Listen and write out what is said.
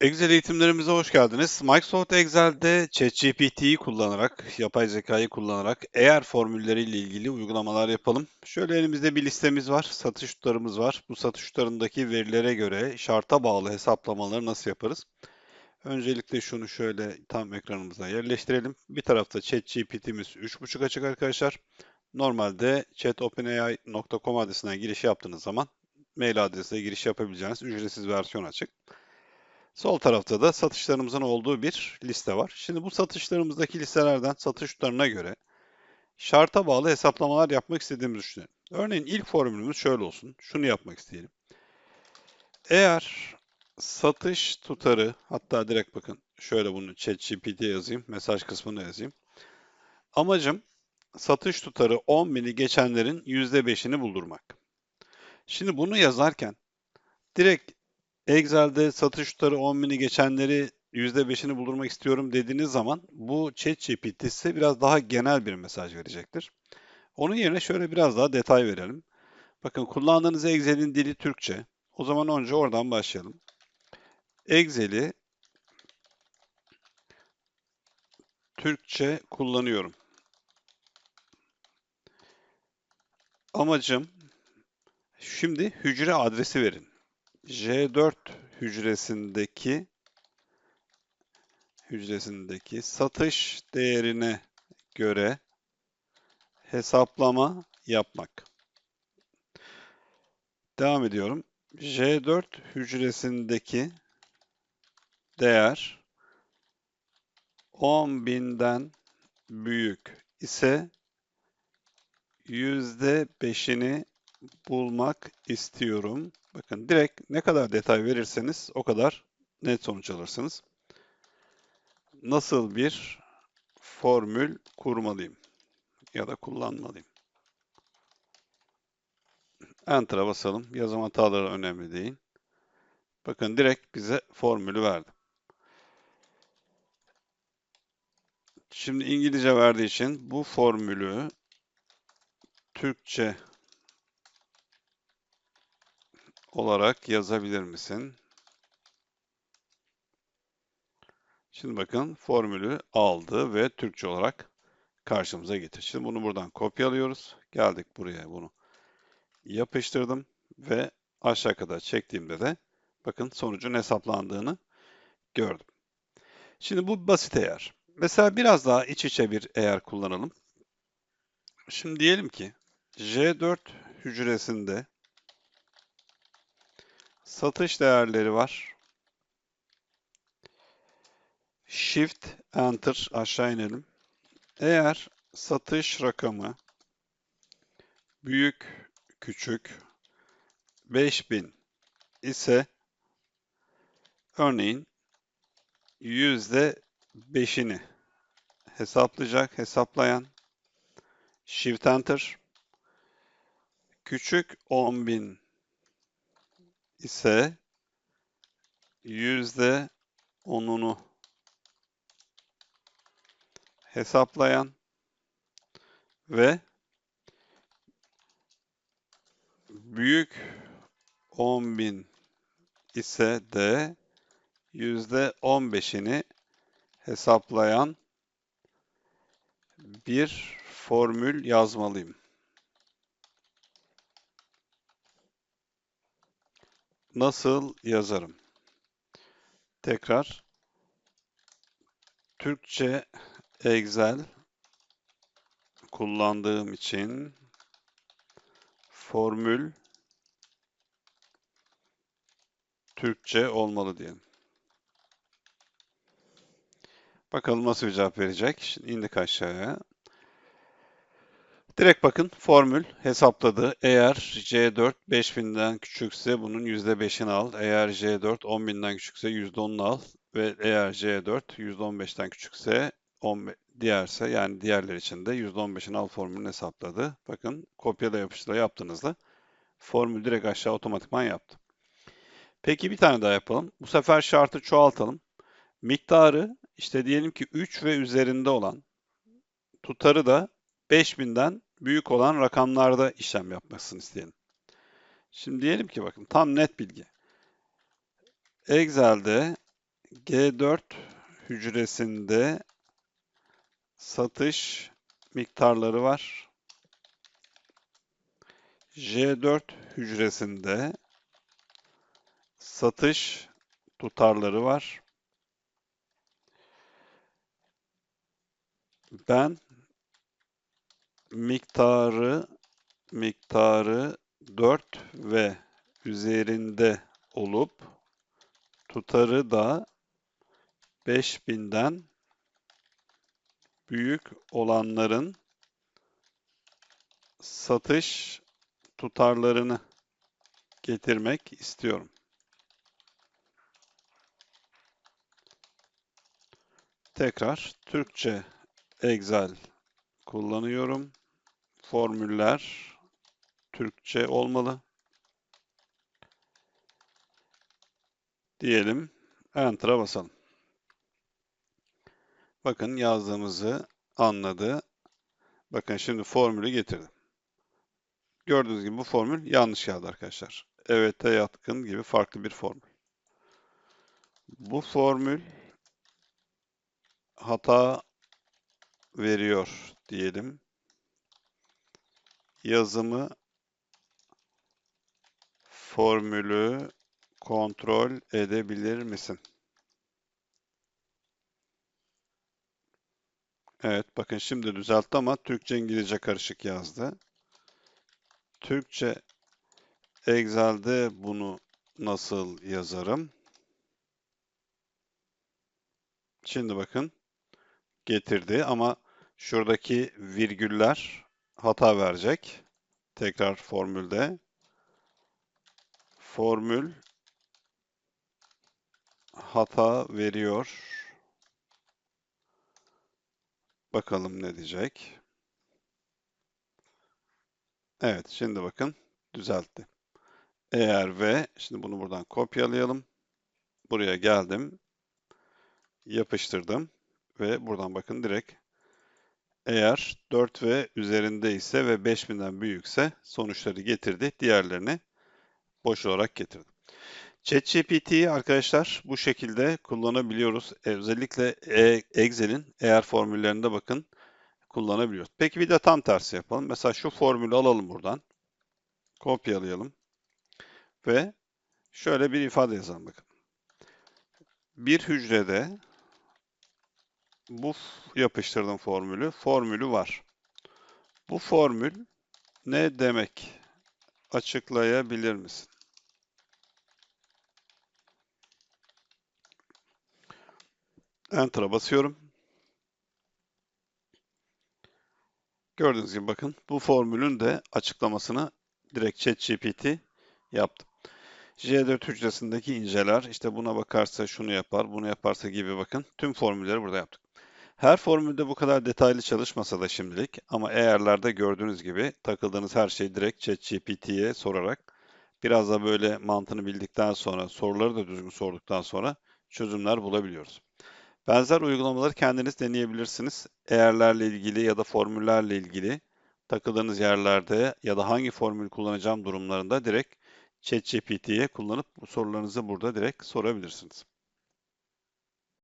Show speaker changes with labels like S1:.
S1: Excel eğitimlerimize hoş geldiniz. Microsoft Excel'de ChatGPT'yi kullanarak, yapay zekayı kullanarak eğer formülleriyle ilgili uygulamalar yapalım. Şöyle elimizde bir listemiz var, satış tutarımız var. Bu satış tutarındaki verilere göre şarta bağlı hesaplamaları nasıl yaparız? Öncelikle şunu şöyle tam ekranımıza yerleştirelim. Bir tarafta ChatGPT'miz 3.5 açık arkadaşlar. Normalde chatopenai.com adresine giriş yaptığınız zaman mail adresine giriş yapabileceğiniz ücretsiz versiyon açık. Sol tarafta da satışlarımızın olduğu bir liste var. Şimdi bu satışlarımızdaki listelerden satış tutarına göre şarta bağlı hesaplamalar yapmak istediğimizi düşünelim. Örneğin ilk formülümüz şöyle olsun. Şunu yapmak isteyelim. Eğer satış tutarı, hatta direkt bakın şöyle bunu ChatGPT'ye yazayım, mesaj kısmına yazayım. Amacım satış tutarı 10.000'i geçenlerin %5'ini buldurmak. Şimdi bunu yazarken direkt Excel'de satış tutarı 10.000'i geçenleri %5'ini buldurmak istiyorum dediğiniz zaman bu ChatGPT size biraz daha genel bir mesaj verecektir. Onun yerine şöyle biraz daha detay verelim. Bakın kullandığınız Excel'in dili Türkçe. O zaman önce oradan başlayalım. Excel'i Türkçe kullanıyorum. Amacım şimdi hücre adresi verin. J4 hücresindeki hücresindeki satış değerine göre hesaplama yapmak. Devam ediyorum. J4 hücresindeki değer 10.000'den büyük ise %5'ini bulmak istiyorum. Bakın direkt ne kadar detay verirseniz o kadar net sonuç alırsınız. Nasıl bir formül kurmalıyım ya da kullanmalıyım? Enter'a basalım. Yazım hataları önemli değil. Bakın direkt bize formülü verdi. Şimdi İngilizce verdiği için bu formülü Türkçe olarak yazabilir misin? Şimdi bakın formülü aldı ve Türkçe olarak karşımıza getir. Şimdi bunu buradan kopyalıyoruz. Geldik buraya bunu yapıştırdım ve aşağı kadar çektiğimde de bakın sonucun hesaplandığını gördüm. Şimdi bu basit eğer. Mesela biraz daha iç içe bir eğer kullanalım. Şimdi diyelim ki J4 hücresinde satış değerleri var. Shift Enter aşağı inelim. Eğer satış rakamı büyük küçük 5000 ise örneğin yüzde beşini hesaplayacak hesaplayan Shift Enter küçük 10.000 ise yüzde onunu hesaplayan ve büyük 10.000 ise de yüzde 15'ini hesaplayan bir formül yazmalıyım. Nasıl yazarım? Tekrar Türkçe Excel kullandığım için formül Türkçe olmalı diyelim. Bakalım nasıl bir cevap verecek. Şimdi indik aşağıya. Direkt bakın formül hesapladı. Eğer C4 5000'den küçükse bunun %5'ini al. Eğer C4 10.000'den küçükse %10'unu al. Ve eğer C4 %15'ten küçükse 10, diğerse yani diğerler için de %15'ini al formülünü hesapladı. Bakın kopyala yapıştırla yaptığınızda formül direkt aşağı otomatikman yaptı. Peki bir tane daha yapalım. Bu sefer şartı çoğaltalım. Miktarı işte diyelim ki 3 ve üzerinde olan tutarı da 5000'den büyük olan rakamlarda işlem yapmasını isteyelim. Şimdi diyelim ki bakın tam net bilgi. Excel'de G4 hücresinde satış miktarları var. J4 hücresinde satış tutarları var. Ben miktarı miktarı 4 ve üzerinde olup tutarı da 5000'den büyük olanların satış tutarlarını getirmek istiyorum. Tekrar Türkçe Excel kullanıyorum. Formüller Türkçe olmalı. Diyelim. Enter'a basalım. Bakın yazdığımızı anladı. Bakın şimdi formülü getirdim. Gördüğünüz gibi bu formül yanlış geldi arkadaşlar. Evet'e yatkın gibi farklı bir formül. Bu formül hata veriyor diyelim. Yazımı formülü kontrol edebilir misin? Evet, bakın şimdi düzeltti ama Türkçe İngilizce karışık yazdı. Türkçe Excel'de bunu nasıl yazarım? Şimdi bakın getirdi ama şuradaki virgüller hata verecek. Tekrar formülde. Formül hata veriyor. Bakalım ne diyecek. Evet, şimdi bakın düzeltti. Eğer ve, şimdi bunu buradan kopyalayalım. Buraya geldim. Yapıştırdım. Ve buradan bakın direkt eğer 4 ve üzerinde ise ve 5000'den büyükse sonuçları getirdi. Diğerlerini boş olarak getirdi. ChatGPT'yi arkadaşlar bu şekilde kullanabiliyoruz. Özellikle e, Excel'in eğer formüllerinde bakın kullanabiliyoruz. Peki bir de tam tersi yapalım. Mesela şu formülü alalım buradan. Kopyalayalım. Ve şöyle bir ifade yazalım bakın. Bir hücrede bu yapıştırdım formülü. Formülü var. Bu formül ne demek? Açıklayabilir misin? Enter'a basıyorum. Gördüğünüz gibi bakın bu formülün de açıklamasını direkt ChatGPT yaptı. J4 hücresindeki inceler, işte buna bakarsa şunu yapar, bunu yaparsa gibi bakın. Tüm formülleri burada yaptık. Her formülde bu kadar detaylı çalışmasa da şimdilik ama eğerlerde gördüğünüz gibi takıldığınız her şeyi direkt ChatGPT'ye sorarak biraz da böyle mantığını bildikten sonra, soruları da düzgün sorduktan sonra çözümler bulabiliyoruz. Benzer uygulamaları kendiniz deneyebilirsiniz. Eğerlerle ilgili ya da formüllerle ilgili takıldığınız yerlerde ya da hangi formül kullanacağım durumlarında direkt ChatGPT'ye kullanıp sorularınızı burada direkt sorabilirsiniz.